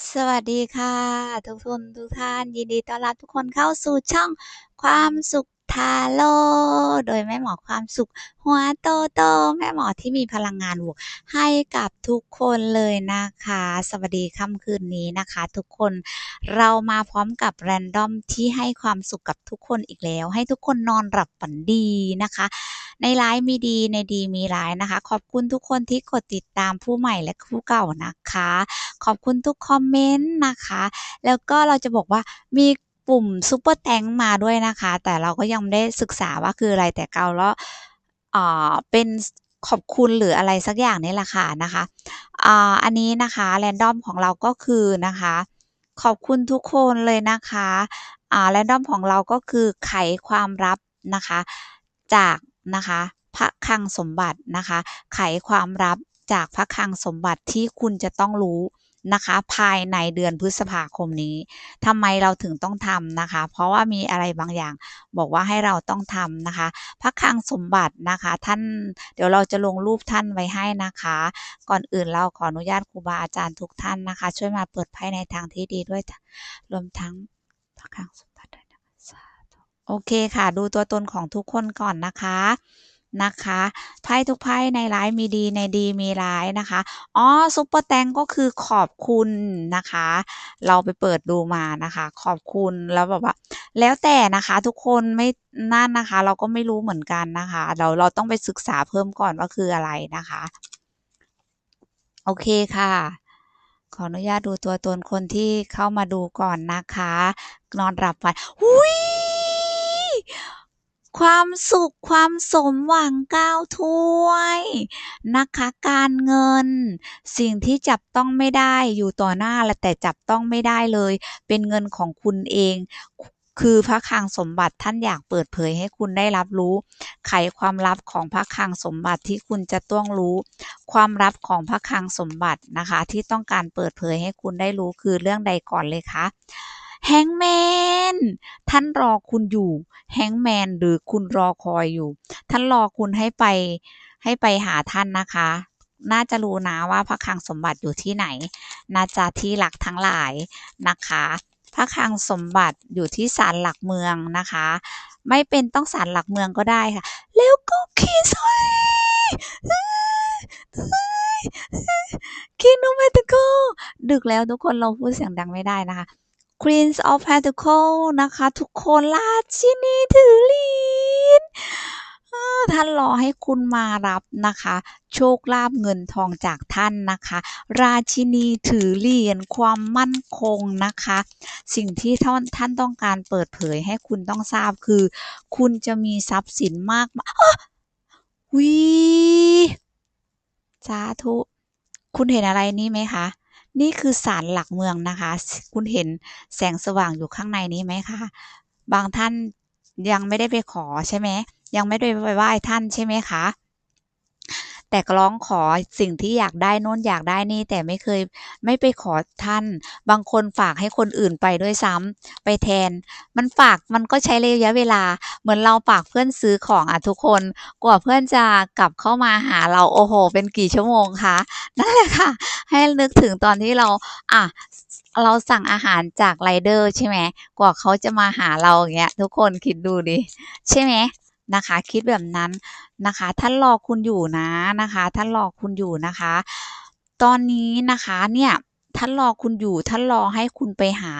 สวัสดีค่ะ ทุกคนทุกท่าน ยินดีต้อนรับทุกคนเข้าสู่ช่องความสุขทาโร่โดยแม่หมอความสุข หัวโตโตแม่หมอที่มีพลังงานบวกให้กับทุกคนเลยนะคะ สวัสดีค่ำคืนนี้นะคะ ทุกคนเรามาพร้อมกับแรนดอมที่ให้ความสุขกับทุกคนอีกแล้ว ให้ทุกคนนอนหลับฝันดีนะคะ ในร้ายมีดีในดีมีร้ายนะคะ ขอบคุณทุกคนที่กดติดตามผู้ใหม่และผู้เก่านะคะ ขอบคุณทุกคอมเมนต์นะคะ แล้วก็เราจะบอกว่ามีปุ่มซุปเปอร์แตงมาด้วยนะคะ แต่เราก็ยังไม่ได้ศึกษาว่าคืออะไรแต่เกาแล้วอ่าเป็นขอบคุณหรืออะไรสักอย่างนี่แหละค่ะนะคะอ่าอันนี้นะคะแรนดอมของเราก็คือนะคะ ขอบคุณทุกคนเลยนะคะอ่าแรนดอมของเราก็คือไขความลับนะคะ จาก นะคะพระคลังสมบัตินะคะ ไขความลับจากพระคลังสมบัติที่คุณจะต้องรู้นะคะ ภายในเดือนพฤษภาคมนี้ทำไมเราถึงต้องทำนะคะ เพราะว่ามีอะไรบางอย่าง บอกว่าให้เราต้องทำนะคะ พระคลังสมบัตินะคะ ท่านเดี๋ยวเราจะลงรูปท่านไว้ให้นะคะ ก่อนอื่นเราขออนุญาตครูบาอาจารย์ทุกท่านนะคะ ช่วยมาเปิดไพ่ในทางที่ดีด้วยรวมทั้งพระคลังสมบัติด้วยนะคะสาธุ โอเคค่ะ ดูตัวตนของทุกคนก่อนนะคะนะคะไพ่ทุกไพ่ในร้ายมีดีในดีมีร้ายนะคะอ๋อซุปเปอร์แตงก็คือขอบคุณนะคะ เราไปเปิดดูมานะคะ ขอบคุณแล้วแบบว่าแล้วแต่นะคะทุกคนไม่นั่นนะคะ เราก็ไม่รู้เหมือนกันนะคะเราเราต้องไปศึกษาเพิ่มก่อนว่าคืออะไรนะคะ โอเคค่ะ ขออนุญาตดูตัวตนคนที่เข้ามาดูก่อนนะคะ นอนหลับฝันอุ้ย ความสุขความสมหวังก้าวถ้วยนะคะการเงิน สิ่งที่จับต้องไม่ได้อยู่ต่อหน้าและแต่จับต้องไม่ได้เลย เป็นเงินของคุณเอง คือพระคลังสมบัติท่านอยากเปิดเผยให้คุณได้รับรู้ ไขความลับของพระคลังสมบัติที่คุณจะต้องรู้ ความลับของพระคลังสมบัตินะคะ ที่ต้องการเปิดเผยให้คุณได้รู้คือเรื่องใดก่อนเลยคะ แฮงแมนท่านรอคุณอยู่ แฮงแมนหรือคุณรอคอยอยู่ ท่านรอคุณให้ไปให้ไปหาท่านนะคะ น่าจะรู้นะว่าพระคลังสมบัติอยู่ที่ไหน น่าจะที่หลักทั้งหลายนะคะพระคลังสมบัติอยู่ที่ศาลหลักเมืองนะคะ ไม่เป็นต้องศาลหลักเมืองก็ได้ค่ะ แล้วก็คีสคีโนเมตโกดึกแล้วทุกคนเราพูดเสียงดังไม่ได้นะคะ Queens of Pentacle นะคะ ทุกคนราชินีถือเหรียญท่านรอให้คุณมารับนะคะ โชคลาภเงินทองจากท่านนะคะ ราชินีถือเหรียญความมั่นคงนะคะ สิ่งที่ท่านท่านต้องการเปิดเผยให้คุณต้องทราบคือ คุณจะมีทรัพย์สินมากมายวิสาธุ คุณเห็นอะไรนี่ไหมคะ นี่คือศาลหลักเมืองนะคะ คุณเห็นแสงสว่างอยู่ข้างในนี้ไหมคะ บางท่านยังไม่ได้ไปขอใช่ไหม ยังไม่ได้ไปไหว้ท่านใช่ไหมคะ แต่ร้องขอสิ่งที่อยากได้นู้นอยากได้นี่ แต่ไม่เคยไม่ไปขอท่าน บางคนฝากให้คนอื่นไปด้วยซ้ำไปแทน มันฝากมันก็ใช้ระยะเวลา เหมือนเราฝากเพื่อนซื้อของอะทุกคน กว่าเพื่อนจะกลับเข้ามาหาเราโอ้โห เป็นกี่ชั่วโมงคะนั่นแหละค่ะ ให้นึกถึงตอนที่เราอะเราสั่งอาหารจากไรเดอร์ใช่ไหม กว่าเขาจะมาหาเราอย่างเงี้ย ทุกคนคิดดูดิ ใช่ไหม นะคะ คิดแบบนั้นนะคะ ท่านรอคุณอยู่นะนะคะ ท่านรอคุณอยู่นะคะ ตอนนี้นะคะเนี่ยท่านรอคุณอยู่ท่านรอให้คุณไปหา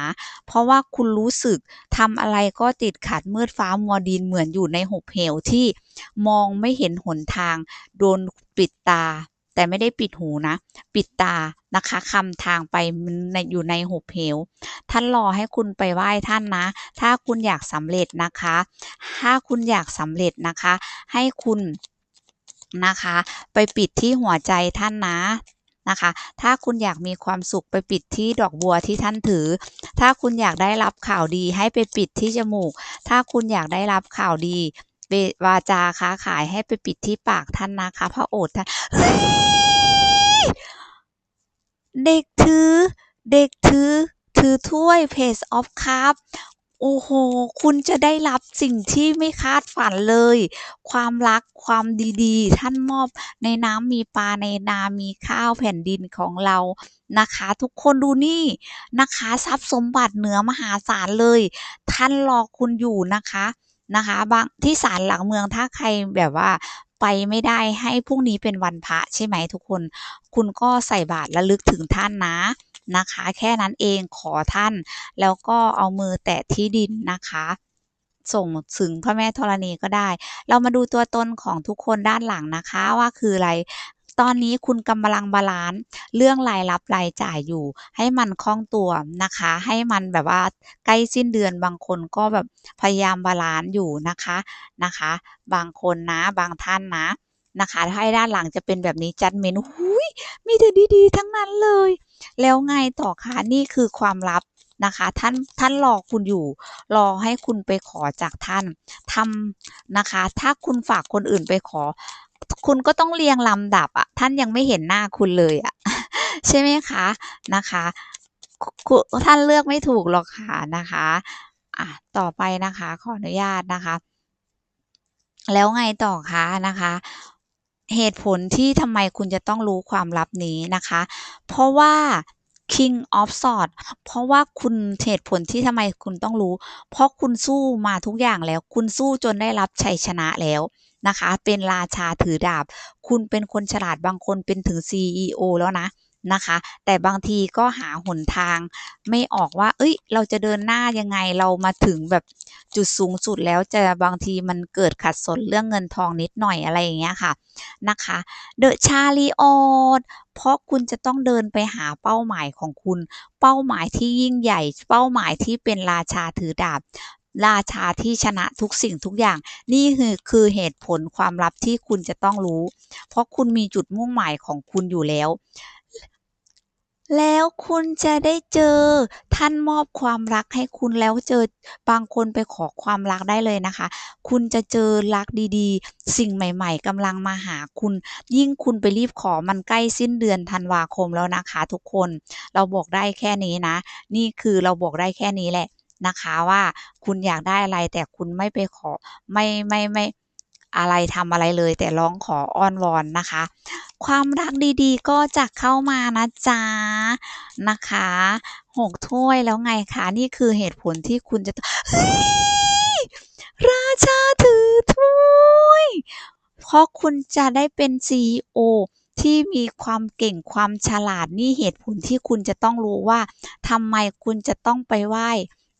เพราะว่าคุณรู้สึกทำอะไรก็ติดขัดมืดฟ้ามัวดินเหมือนอยู่ในหุบเหวที่มองไม่เห็นหนทาง โดนปิดตา แต่ไม่ได้ปิดหูนะ ปิดตานะคะคำทางไปในอยู่ในหุบเหว ท่านรอให้คุณไปไหว้ท่านนะ ถ้าคุณอยากสำเร็จนะคะ ถ้าคุณอยากสำเร็จนะคะ ให้คุณนะคะ ไปปิดที่หัวใจท่านนะนะคะ ถ้าคุณอยากมีความสุขไปปิดที่ดอกบัวที่ท่านถือ ถ้าคุณอยากได้รับข่าวดีให้ไปปิดที่จมูก ถ้าคุณอยากได้รับข่าวดี วาจาค้าขายให้ไปปิดที่ปากท่านนะคะพระโอษฐ์ท่านเด็กถือ เด็กถือ ถือถ้วย Page of Cup โอ้โฮคุณจะได้รับสิ่งที่ไม่คาดฝันเลย ความรัก ความดีๆ ท่านมอบในน้ำมีปลาในนา มีข้าวแผ่นดินของเรา นะคะ ทุกคนดูนี่นะคะ ทรัพย์สมบัติเหนือมหาศาลเลย ท่านรอคุณอยู่นะคะ นะคะบางที่ศาลหลักเมืองถ้าใครแบบว่าไปไม่ได้ให้พรุ่งนี้เป็นวันพระใช่ไหมทุกคน คุณก็ใส่บาตรระลึกถึงท่านนะนะคะ แค่นั้นเองขอท่าน แล้วก็เอามือแตะที่ดินนะคะส่งถึงพระแม่ธรณีก็ได้ เรามาดูตัวตนของทุกคนด้านหลังนะคะว่าคืออะไร ตอนนี้คุณกำลังบาลันซ์เรื่องรายรับรายจ่ายอยู่ ให้มันคล่องตัวนะคะ ให้มันแบบว่าใกล้สิ้นเดือนบางคนก็แบบพยายามบาลันซ์อยู่นะคะนะคะ บางคนนะบางท่านนะนะคะถ้าให้ด้านหลังจะเป็นแบบนี้จัดเมนโอ้โฮมีแต่ดีๆ ทั้งนั้นเลย แล้วไงต่อคะนี่คือความลับนะคะท่านท่านรอคุณอยู่ รอให้คุณไปขอจากท่านทำนะคะ ถ้าคุณฝากคนอื่นไปขอ คุณก็ต้องเรียงลำดับอะท่านยังไม่เห็นหน้าคุณเลยอะใช่ไหมคะนะคะท่านเลือกไม่ถูกหรอกค่ะนะคะอ่าต่อไปนะคะขออนุญาตนะคะ แล้วไงต่อคะนะคะ เหตุผลที่ทำไมคุณจะต้องรู้ความลับนี้นะคะ เพราะว่า King of Sword เพราะว่าคุณเหตุผลที่ทำไมคุณต้องรู้ เพราะคุณสู้มาทุกอย่างแล้ว คุณสู้จนได้รับชัยชนะแล้ว นะคะ เป็นราชาถือดาบ คุณเป็นคนฉลาดบางคนเป็นถึง CEO แล้วนะนะคะ แต่บางทีก็หาหนทางไม่ออกว่าเฮ้ย เราจะเดินหน้ายังไงเรามาถึงแบบจุดสูงสุดแล้วจะบางทีมันเกิดขัดสนเรื่องเงินทองนิดหน่อยอะไรอย่างเงี้ยค่ะนะคะ The Chariot เพราะคุณจะต้องเดินไปหาเป้าหมายของคุณ เป้าหมายที่ยิ่งใหญ่ เป้าหมายที่เป็นราชาถือดาบ ราชาที่ชนะทุกสิ่งทุกอย่าง นี่คือคือเหตุผลความลับที่คุณจะต้องรู้ เพราะคุณมีจุดมุ่งหมายของคุณอยู่แล้ว แล้วคุณจะได้เจอท่านมอบความรักให้คุณแล้วเจอบางคนไปขอความรักได้เลยนะคะ คุณจะเจอรักดีๆ สิ่งใหม่ ๆกำลังมาหาคุณ ยิ่งคุณไปรีบขอมันใกล้สิ้นเดือนธันวาคมแล้วนะคะ ทุกคน เราบอกได้แค่นี้นะ นี่คือเราบอกได้แค่นี้แหละ นะคะว่าคุณอยากได้อะไรแต่คุณไม่ไปขอไม่ไม่ไม่อะไรทำอะไรเลย แต่ร้องขออ้อนวอนนะคะ ความรักดีๆ ก็จะเข้ามานะจ๊ะนะคะ6ถ้วยแล้วไงคะนี่คือเหตุผลที่คุณจะเฮราชาถือถ้วยเพราะคุณจะได้เป็น CEO ที่มีความเก่งความฉลาดนี่เหตุผลที่คุณจะต้องรู้ว่าทำไมคุณจะต้องไปไหว้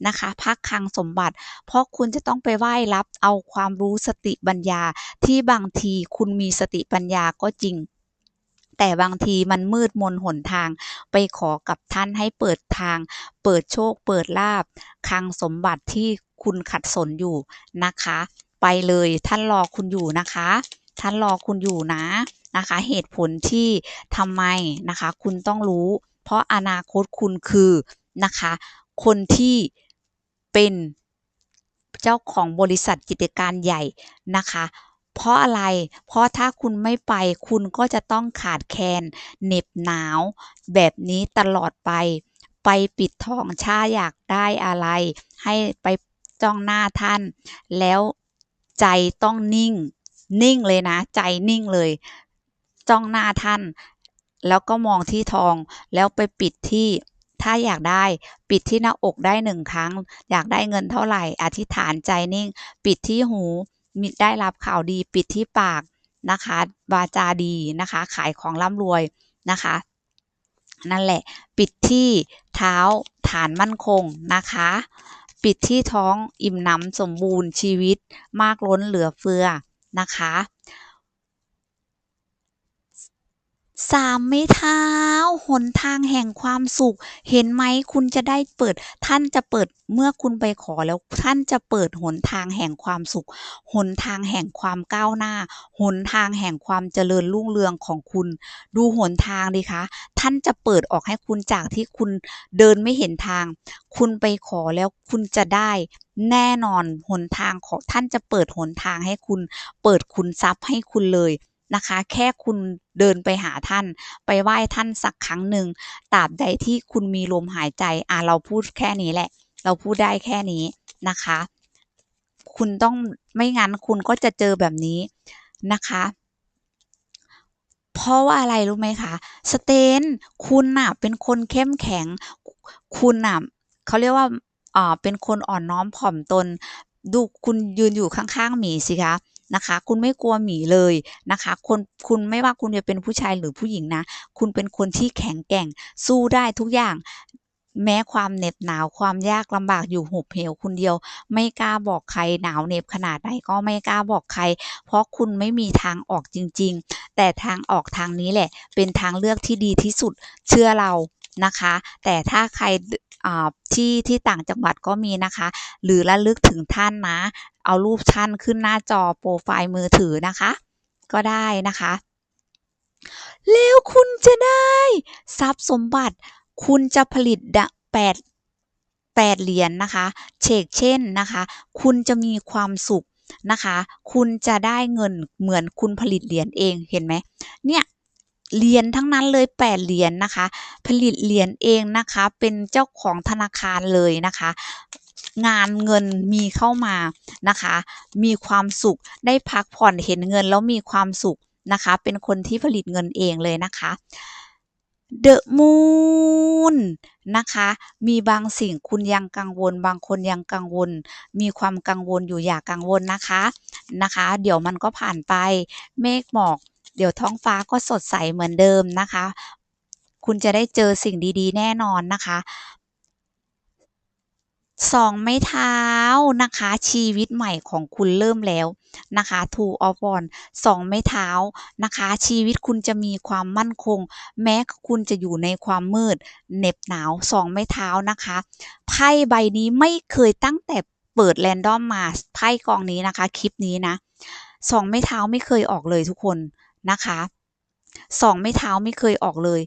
นะคะพระคลังสมบัติ เพราะคุณจะต้องไปไหว้รับเอาความรู้สติปัญญา ที่บางทีคุณมีสติปัญญาก็จริงแต่บางทีมันมืดมนหนทาง ไปขอกับท่านให้เปิดทาง เปิดโชค เปิดลาภคลังสมบัติที่คุณขัดสนอยู่นะคะ ไปเลยท่านรอคุณอยู่นะคะ ท่านรอคุณอยู่นะนะคะ เหตุผลที่ทำไมนะคะ คุณต้องรู้ เพราะอนาคตคุณคือนะคะ คนที่ เป็นเจ้าของบริษัทกิจการใหญ่นะคะ เพราะอะไร เพราะถ้าคุณไม่ไปคุณก็จะต้องขาดแคลนเหน็บหนาว แบบนี้ตลอดไป ไปปิดทองถ้าอยากได้อะไร ให้ไปจ้องหน้าท่าน แล้วใจต้องนิ่ง นิ่งเลยนะ ใจนิ่งเลย จ้องหน้าท่าน แล้วก็มองที่ทองแล้วไปปิดที่ ถ้าอยากได้ปิดที่หน้าอกได้1ครั้ง อยากได้เงินเท่าไหร่ อธิษฐานใจนิ่ง ปิดที่หูมิได้รับข่าวดีปิดที่ปากนะคะวาจาดีนะคะ ขายของร่ำรวยนะคะ นั่นแหละ ปิดที่เท้าฐานมั่นคงนะคะ ปิดที่ท้องอิ่มหนำสมบูรณ์ชีวิตมากล้นเหลือเฟือนะคะ สามไม้เท้า หนทางแห่งความสุข เห็นไหมคุณจะได้เปิด ท่านจะเปิดเมื่อคุณไปขอแล้วท่านจะเปิดหนทางแห่งความสุข หนทางแห่งความก้าวหน้า หนทางแห่งความเจริญรุ่งเรืองของคุณ ดูหนทางสิคะ ท่านจะเปิดออกให้คุณจากที่คุณเดินไม่เห็นทาง คุณไปขอแล้วคุณจะได้แน่นอนหนทางของท่านจะเปิดหนทางให้คุณ เปิดขุมทรัพย์ให้คุณเลย นะคะ แค่คุณเดินไปหาท่าน ไปไหว้ท่านสักครั้งหนึ่งตราบใดที่คุณมีลมหายใจอ่าเราพูดแค่นี้แหละ เราพูดได้แค่นี้นะคะ คุณต้องไม่งั้นคุณก็จะเจอแบบนี้นะคะเพราะว่าอะไรรู้ไหมคะ สเตน คุณน่ะ เป็นคนเข้มแข็ง คุณน่ะเขาเรียกว่าอ่าเป็นคนอ่อนน้อมถ่อมตน ดูคุณยืนอยู่ข้างๆหมีสิคะ นะคะ คุณไม่กลัวหมีเลยนะคะคนคุณไม่ว่าคุณจะเป็นผู้ชายหรือผู้หญิงนะ คุณเป็นคนที่แข็งแกร่งสู้ได้ทุกอย่างแม้ความเหน็บหนาวความยากลำบากอยู่หุบเหวคนเดียว ไม่กล้าบอกใครหนาวเหน็บขนาดไหนก็ไม่กล้าบอกใคร เพราะคุณไม่มีทางออกจริง ๆ แต่ทางออกทางนี้แหละ เป็นทางเลือกที่ดีที่สุดเชื่อเรานะคะ แต่ถ้าใคร ที่ที่ต่างจังหวัดก็มีนะคะ หรือระลึกถึงท่านนะ เอารูปท่านขึ้นหน้าจอโปรไฟล์มือถือนะคะ ก็ได้นะคะ แล้วคุณจะได้ทรัพย์สมบัติ คุณจะผลิตดะแปดแปดเหรียญนะคะเชกเช่นนะคะ คุณจะมีความสุขนะคะ คุณจะได้เงินเหมือนคุณผลิตเหรียญเองเห็นไหมเนี่ย เหรียญทั้งนั้นเลยแปดเหรียญนะคะ ผลิตเหรียญเองนะคะ เป็นเจ้าของธนาคารเลยนะคะ งานเงินมีเข้ามานะคะ มีความสุขได้พักผ่อนเห็นเงินแล้วมีความสุขนะคะ เป็นคนที่ผลิตเงินเองเลยนะคะ The Moon นะคะ มีบางสิ่งคุณยังกังวล บางคนยังกังวล มีความกังวลอยู่อย่ากังวลนะคะนะคะ เดี๋ยวมันก็ผ่านไป เมฆหมอก เดี๋ยวท้องฟ้าก็สดใสเหมือนเดิมนะคะ คุณจะได้เจอสิ่งดีๆ แน่นอนนะคะสองไม้เท้านะคะ ชีวิตใหม่ของคุณเริ่มแล้วนะคะ Two of Wands สองไม้เท้านะคะ ชีวิตคุณจะมีความมั่นคง แม้คุณจะอยู่ในความมืดเหน็บหนาวสองไม้เท้านะคะไพ่ใบนี้ไม่เคยตั้งแต่เปิดแรนดอมมาไพ่กองนี้นะคะ คลิปนี้นะสองไม้เท้าไม่เคยออกเลยทุกคน นะคะสองไม้เท้าไม่เคยออกเลย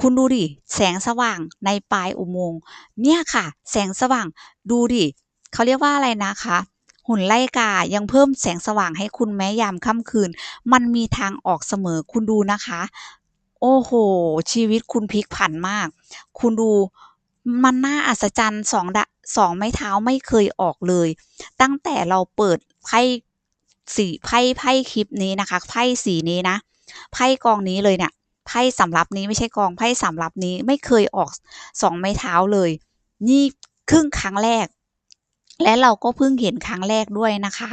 คุณดูดิ แสงสว่างในปลายอุโมงค์เนี่ยค่ะ แสงสว่างดูดิเขาเรียกว่าอะไรนะคะ หุ่นไล่กายังเพิ่มแสงสว่างให้คุณแม้ยามค่ำคืน มันมีทางออกเสมอคุณดูนะคะ โอ้โห ชีวิตคุณพลิกผันมาก คุณดูมันน่าอัศจรรย์สองดะสองไม้เท้าไม่เคยออกเลย ตั้งแต่เราเปิดไพ่ สีไพ่ไพ่คลิปนี้นะคะไพ่สีนี้นะไพ่กองนี้เลยเนี่ยไพ่สำรับนี้ไม่ใช่กองไพ่สำรับนี้ไม่เคยออกสองไม้เท้าเลย นี่ครึ่งครั้งแรก และเราก็เพิ่งเห็นครั้งแรกด้วยนะคะ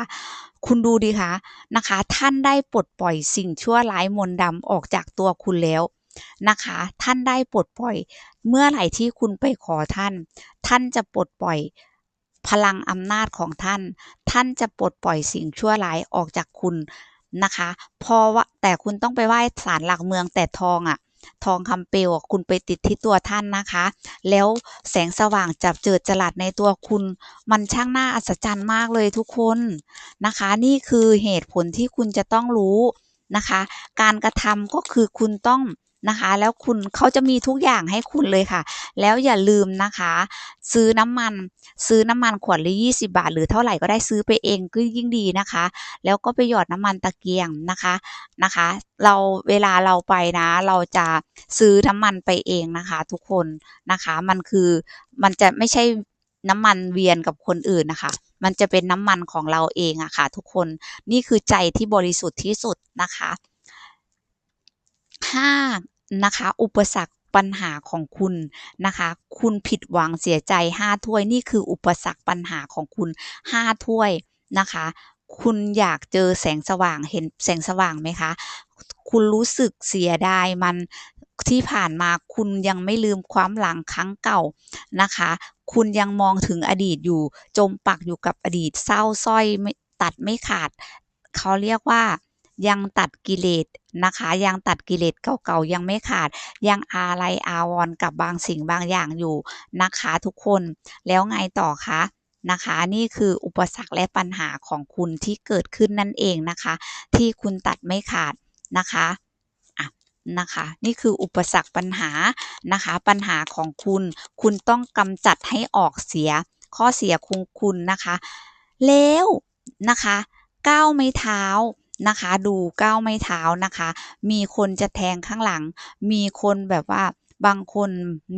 คุณดูดิคะนะคะ ท่านได้ปลดปล่อยสิ่งชั่วร้ายมนต์ดำออกจากตัวคุณแล้วนะคะ ท่านได้ปลดปล่อย เมื่อไหร่ที่คุณไปขอท่าน ท่านจะปลดปล่อย พลังอำนาจของท่าน ท่านจะปลดปล่อยสิ่งชั่วร้ายออกจากคุณนะคะเพราะว่าแต่คุณต้องไปไหว้ศาลหลักเมืองแต่ทองอะ่ะ ทองคำเปลวคุณไปติดที่ตัวท่านนะคะ แล้วแสงสว่างจับเจิดจลัดในตัวคุณ มันช่างน่าอัศจรรย์มากเลยทุกคนนะคะ นี่คือเหตุผลที่คุณจะต้องรู้นะคะ การกระทำก็คือคุณต้อง นะคะ แล้วคุณเขาจะมีทุกอย่างให้คุณเลยค่ะ แล้วอย่าลืมนะคะ ซื้อน้ำมันซื้อน้ำมันขวดละ20บาท หรือเท่าไหร่ก็ได้ซื้อไปเองก็ยิ่งดีนะคะ แล้วก็ไปหยอดน้ำมันตะเกียงนะคะนะคะ เราเวลาเราไปนะ เราจะซื้อน้ำมันไปเองนะคะ ทุกคนนะคะ มันคือมันจะไม่ใช่น้ำมันเวียนกับคนอื่นนะคะ มันจะเป็นน้ำมันของเราเองอะค่ะ ทุกคน นี่คือใจที่บริสุทธิ์ที่สุดนะคะ 5นะคะ อุปสรรคปัญหาของคุณนะคะ คุณผิดหวังเสียใจ 5 ถ้วยนี่คืออุปสรรคปัญหาของคุณ 5 ถ้วยนะคะ คุณอยากเจอแสงสว่างเห็นแสงสว่างไหมคะ คุณรู้สึกเสียดายมันที่ผ่านมาคุณยังไม่ลืมความหลังครั้งเก่านะคะ คุณยังมองถึงอดีตอยู่จมปักอยู่กับอดีตเศร้าส้อยตัดไม่ขาด เขาเรียกว่า ยังตัดกิเลสนะคะ ยังตัดกิเลสเก่าๆยังไม่ขาด ยังอาลัยอาวร์กับบางสิ่งบางอย่างอยู่นะคะทุกคนแล้วไงต่อคะนะคะนี่คืออุปสรรคและปัญหาของคุณที่เกิดขึ้นนั่นเองนะคะ ที่คุณตัดไม่ขาดนะคะอะนะคะนี่คืออุปสรรคปัญหานะคะปัญหาของคุณ คุณต้องกำจัดให้ออกเสีย ข้อเสียคงคุณนะคะ แล้วนะคะก้าวไม้เท้า นะคะ ดูก้าวไม่เท้านะคะ มีคนจะแทงข้างหลัง มีคนแบบว่าบางคน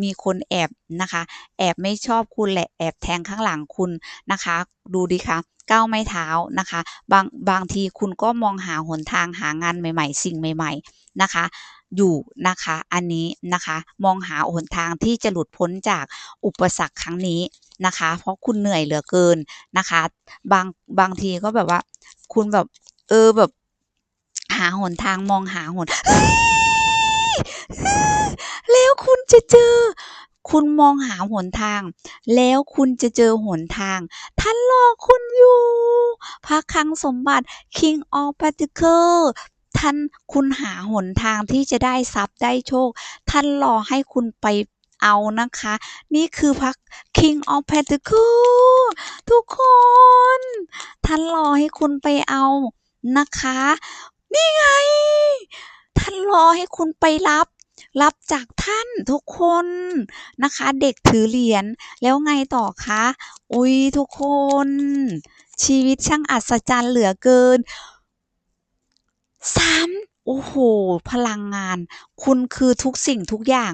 มีคนแอบนะคะ แอบไม่ชอบคุณแหละแอบแทงข้างหลังคุณนะคะ ดูดิคะก้าวไม้เท้านะคะ บางบางทีคุณก็มองหาหนทางหางานใหม่ ๆ สิ่งใหม่ ๆนะคะ อยู่นะคะอันนี้นะคะมองหาหนทางที่จะหลุดพ้นจากอุปสรรคครั้งนี้นะคะ เพราะคุณเหนื่อยเหลือเกินนะคะ บางบางทีก็แบบว่า คุณแบบ เออแบบ หาหนทางมองหาหนแล้วคุณจะเจอ คุณมองหาหนทาง แล้วคุณจะเจอหนทาง ท่านรอคุณอยู่ พระคังสมบัติ King of Pentacles ท่านคุณหาหนทางที่จะได้ทรัพย์ได้โชค ท่านรอให้คุณไปเอานะคะ นี่คือพระ King of Pentacle ทุกคน ท่านรอให้คุณไปเอา นะคะ นี่ไง ท่านรอให้คุณไปรับ รับจากท่านทุกคนนะคะ เด็กถือเหรียญแล้วไงต่อคะอุ้ยทุกคน ชีวิตช่างอัศจรรย์เหลือเกินสาม โอ้โฮพลังงาน คุณคือทุกสิ่งทุกอย่าง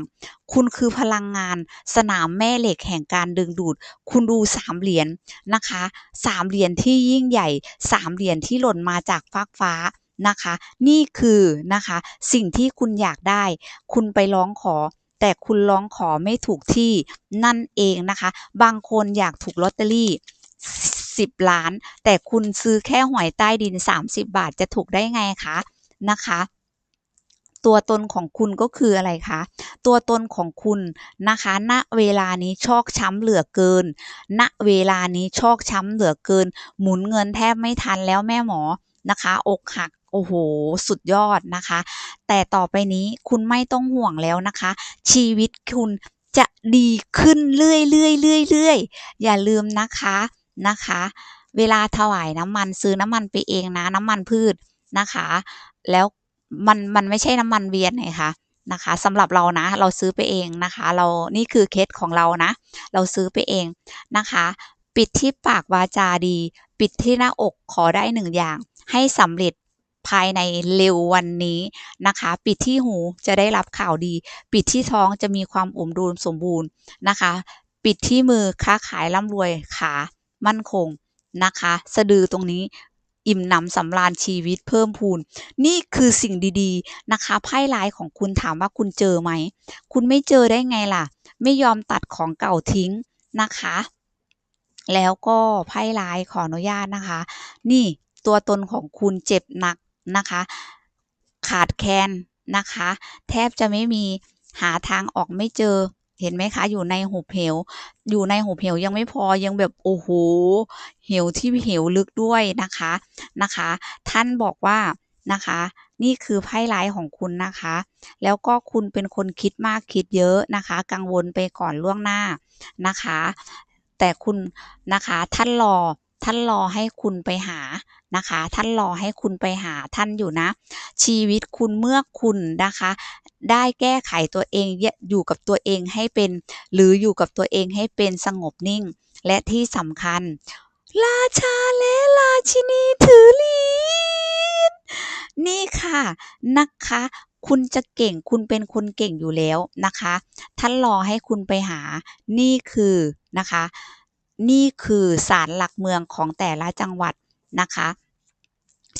คุณคือพลังงาน สนามแม่เหล็กแห่งการดึงดูด คุณดู3เหรียญนะคะ3เหรียญที่ยิ่งใหญ่3เหรียญที่หล่นมาจากฟากฟ้านะคะ นี่คือนะคะสิ่งที่คุณอยากได้ คุณไปร้องขอ แต่คุณร้องขอไม่ถูกที่นั่นเองนะคะ บางคนอยากถูกลอตเตอรี่10 ล้าน แต่คุณซื้อแค่หวยใต้ดิน 30 บาทจะถูกได้ไงคะ นะคะ ตัวตนของคุณก็คืออะไรคะ ตัวตนของคุณนะคะ ณ เวลานี้ชอกช้ำเหลือเกิน ณ เวลานี้ชอกช้ำเหลือเกิน หมุนเงินแทบไม่ทันแล้วแม่หมอนะคะ อกหักโอ้โฮสุดยอดนะคะ แต่ต่อไปนี้คุณไม่ต้องห่วงแล้วนะคะ ชีวิตคุณจะดีขึ้นเรื่อยๆๆๆอย่าลืมนะคะนะคะ เวลาถวายน้ำมันซื้อน้ำมันไปเองนะน้ำมันพืชนะคะ แล้วมันมันไม่ใช่น้ำมันเวียนไงคะนะคะสำหรับเรานะเราซื้อไปเองนะคะ เรานี่คือเคล็ดของเรานะ เราซื้อไปเองนะคะ ปิดที่ปากวาจาดี ปิดที่หน้าอกขอได้1อย่าง ให้สำเร็จภายในเร็ววันนี้นะคะ ปิดที่หูจะได้รับข่าวดี ปิดที่ท้องจะมีความอุ่มดูมสมบูรณ์นะคะ ปิดที่มือค้าขายร่ำรวยขามั่นคงนะคะ สะดือตรงนี้ อิ่มหนำสำราญชีวิตเพิ่มพูน นี่คือสิ่งดีๆนะคะไพ่ร้ายของคุณถามว่าคุณเจอไหม คุณไม่เจอได้ไงล่ะ ไม่ยอมตัดของเก่าทิ้งนะคะ แล้วก็ไพ่ร้ายขออนุญาตนะคะ นี่ตัวตนของคุณเจ็บหนักนะคะ ขาดแคลนนะคะ แทบจะไม่มีหาทางออกไม่เจอ เห็นไหมคะ อยู่ในหุบเหว อยู่ในหุบเหวยังไม่พอยังแบบโอ้โหเหวที่เหวลึกด้วยนะคะนะคะ ท่านบอกว่านะคะ นี่คือไพ่ร้ายของคุณนะคะ แล้วก็คุณเป็นคนคิดมากคิดเยอะนะคะ กังวลไปก่อนล่วงหน้านะคะ แต่คุณนะคะท่านรอ ท่านรอให้คุณไปหานะคะ ท่านรอให้คุณไปหาท่านอยู่นะ ชีวิตคุณเมื่อคุณนะคะ ได้แก้ไขตัวเองอยู่กับตัวเองให้เป็น หรืออยู่กับตัวเองให้เป็นสงบนิ่ง และที่สำคัญ ราชาและราชินีถือเหรียญนี่ค่ะนะคะคุณจะเก่งคุณเป็นคนเก่งอยู่แล้วนะคะ ท่านรอให้คุณไปหานี่คือนะคะ นี่คือศาลหลักเมืองของแต่ละจังหวัดนะคะ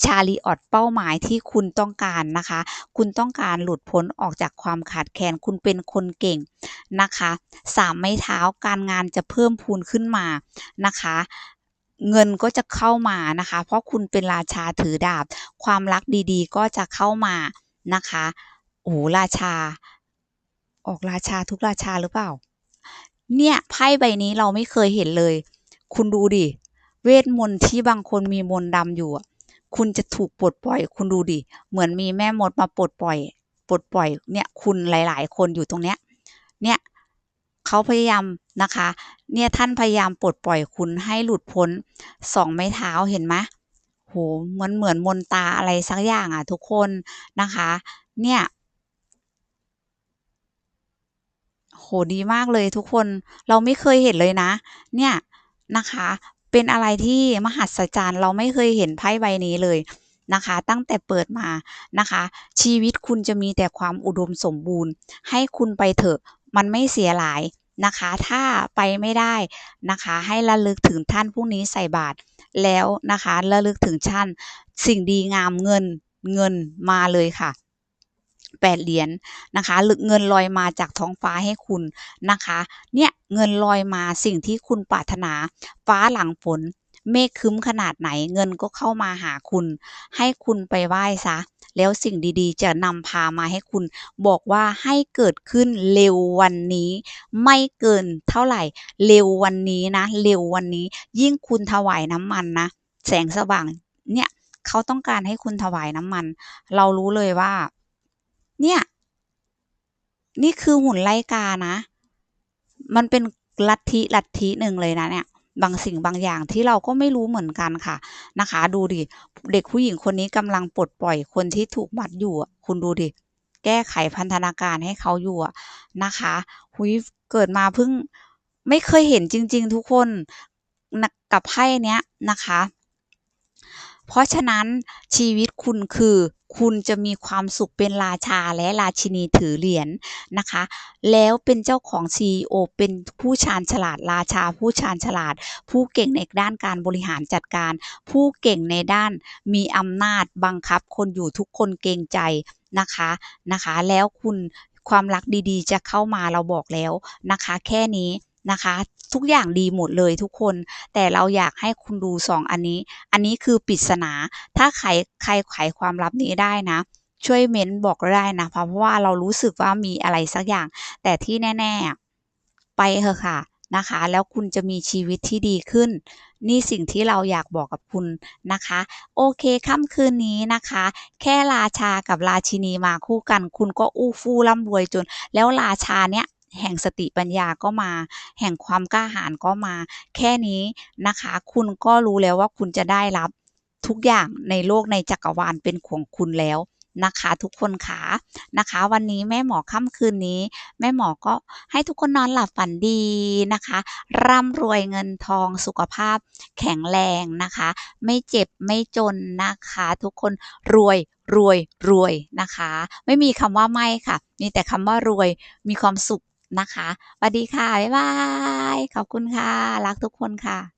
Chariot เป้าหมายที่คุณต้องการนะคะ คุณต้องการหลุดพ้นออกจากความขาดแคลนคุณเป็นคนเก่งนะคะ3ไม้เท้าการงานจะเพิ่มพูนขึ้นมานะคะเงินก็จะเข้ามานะคะ เพราะคุณเป็นราชาถือดาบ ความรักดีๆ ก็จะเข้ามานะคะ โอ้ราชา ออกราชาทุกราชาหรือเปล่า เนี่ยไพ่ใบนี้เราไม่เคยเห็นเลย คุณดูดิ เวทมนต์ที่บางคนมีมนต์ดำอยู่อะคุณจะถูกปลดปล่อย คุณดูดิ เหมือนมีแม่มดมาปลดปล่อย ปลดปล่อย เนี่ยคุณหลาย ๆ คนอยู่ตรงเนี้ย เนี่ยเขาพยายามนะคะ เนี่ยท่านพยายามปลดปล่อยคุณให้หลุดพ้น2ไม้เท้าเห็นไหมโอ้โฮมันเหมือนมนตาอะไรสักอย่างอะทุกคนนะคะ เนี่ย โอ้โฮดีมากเลยทุกคนเราไม่เคยเห็นเลยนะ เนี่ยนะคะ เป็นอะไรที่มหัศจรรย์เราไม่เคยเห็นไพ่ใบนี้เลยนะคะ ตั้งแต่เปิดมานะคะ ชีวิตคุณจะมีแต่ความอุดมสมบูรณ์ ให้คุณไปเถอะมันไม่เสียหลายนะคะ ถ้าไปไม่ได้นะคะ ให้ระลึกถึงท่านพรุ่งนี้ใส่บาตรแล้วนะคะระลึกถึงท่านสิ่งดีงามเงินเงินมาเลยค่ะ แปดเหรียญนะคะหรือเงินลอยมาจากท้องฟ้าให้คุณนะคะ เนี่ยเงินลอยมาสิ่งที่คุณปรารถนา ฟ้าหลังฝนเมฆคึ้มขนาดไหนเงินก็เข้ามาหาคุณ ให้คุณไปไหว้ซะ แล้วสิ่งดีๆ จะนำพามาให้คุณ บอกว่าให้เกิดขึ้นเร็ววันนี้ ไม่เกินเท่าไหร่ เร็ววันนี้นะ เร็ววันนี้ ยิ่งคุณถวายน้ำมันนะ แสงสว่างเนี่ยเขาต้องการให้คุณถวายน้ำมัน เรารู้เลยว่า เนี่ย นี่คือหุ่นไล่กานะ มันเป็นลัทธิลัทธิหนึ่งเลยนะเนี่ย บางสิ่งบางอย่างที่เราก็ไม่รู้เหมือนกันค่ะนะคะ ดูดิเด็กผู้หญิงคนนี้กำลังปลดปล่อยคนที่ถูกมัดอยู่อะคุณดูดิแก้ไขพันธนาการให้เขาอยู่อะนะคะหุยเกิดมาเพิ่งไม่เคยเห็นจริง ๆ ทุกคนนะกับไพ่เนี้ยนะคะ เพราะฉะนั้นชีวิตคุณคือ คุณจะมีความสุขเป็นราชาและราชินีถือเหรียญนะคะ แล้วเป็นเจ้าของ CEO เป็นผู้ชาญฉลาดราชา ผู้ชาญฉลาด ผู้เก่งในด้านการบริหารจัดการ ผู้เก่งในด้านมีอำนาจบังคับ คนอยู่ทุกคนเกรงใจนะคะนะคะ แล้วคุณความรักดีๆ จะเข้ามาเราบอกแล้วนะคะ แค่นี้ นะคะ ทุกอย่างดีหมดเลยทุกคน แต่เราอยากให้คุณดูสองอันนี้ อันนี้คือปริศนา ถ้าใครใครไขความลับนี้ได้นะ ช่วยเม้นบอกได้นะเพราะว่าเรารู้สึกว่ามีอะไรสักอย่าง แต่ที่แน่ๆ ไปเถอะค่ะนะคะ แล้วคุณจะมีชีวิตที่ดีขึ้น นี่สิ่งที่เราอยากบอกกับคุณนะคะ โอเคค่ำคืนนี้นะคะ แค่ราชากับราชินีมาคู่กัน คุณก็อู้ฟู่ร่ำรวยจน แล้วราชาเนี่ย แห่งสติปัญญาก็มา แห่งความกล้าหาญก็มา แค่นี้นะคะ คุณก็รู้แล้วว่าคุณจะได้รับทุกอย่างในโลกในจักรวาลเป็นของคุณแล้วนะคะทุกคนขานะคะ วันนี้แม่หมอค่ำคืนนี้ แม่หมอก็ให้ทุกคนนอนหลับฝันดีนะคะ ร่ำรวยเงินทองสุขภาพแข็งแรงนะคะ ไม่เจ็บไม่จนนะคะ ทุกคนรวยรวยรวยนะคะ ไม่มีคำว่าไม่ค่ะ มีแต่คำว่ารวยมีความสุข นะคะสวัสดีค่ะ บ๊ายบาย ขอบคุณค่ะ รักทุกคนค่ะ